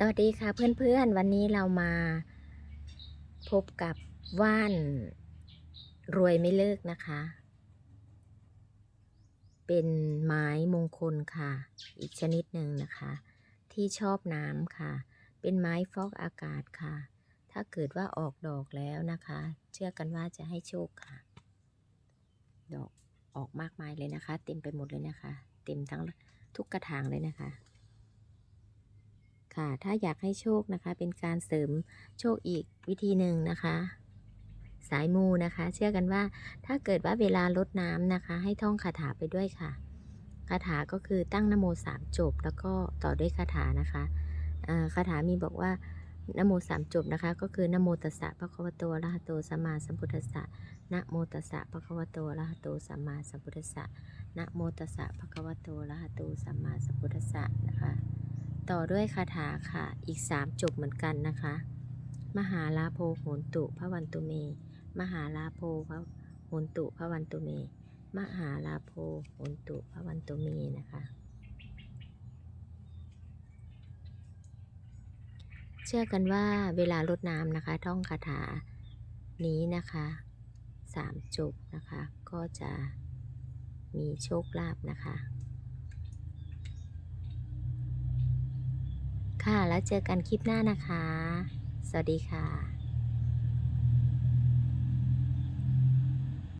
สวัสดีค่ะเพื่อนๆ วันนี้เรามาพบกับว่านรวยไม่เลิกนะคะ เป็นไม้มงคลค่ะ อีกชนิดหนึ่งนะคะ ที่ชอบน้ำค่ะ เป็นไม้ฟอกอากาศค่ะ ถ้าเกิดว่าออกดอกแล้วนะคะ เชื่อกันว่าจะให้โชคค่ะ ดอกออกมากมายเลยนะคะ เต็มไปหมดเลยนะคะ เต็มทั้งทุกกระถางเลยนะคะ ค่ะ ถ้าอยากให้โชคนะคะ เป็นการเสริมโชคอีกวิธีหนึ่งนะคะ สายมูนะคะ เชื่อกันว่าถ้าเกิดว่าเวลาลดน้ำนะคะ ให้ท่องคาถาไปด้วยค่ะคาถาก็คือตั้งนโมสามจบ แล้วก็ต่อด้วยคาถานะคะคาถามีบอกว่านโมสามจบนะคะ ก็คือนโมตัสสะพระคะวโตอะระหะโตสัมมาสัมพุทธัสสะนะโมตัสสะพระคะวโตอะระหะโตสัมมาสัมพุทธัสสะนะโมตัสสะพระคะวโตอะระหะโตสัมมาสัมพุทธัสสะ ต่อด้วยคาถาค่ะ อีกสามจบเหมือนกันนะคะ มหาลาโพโหนตุพระวันตุเม มหาลาโพพระโหนตุพระวันตุเม มหาลาโพโหนตุพระวันตุเมนะคะ เชื่อกันว่าเวลาลดน้ำนะคะ ท่องคาถานี้นะคะสามจบนะคะ ก็จะมีโชคลาภนะคะ ค่ะ แล้วเจอกันคลิปหน้านะคะ สวัสดีค่ะ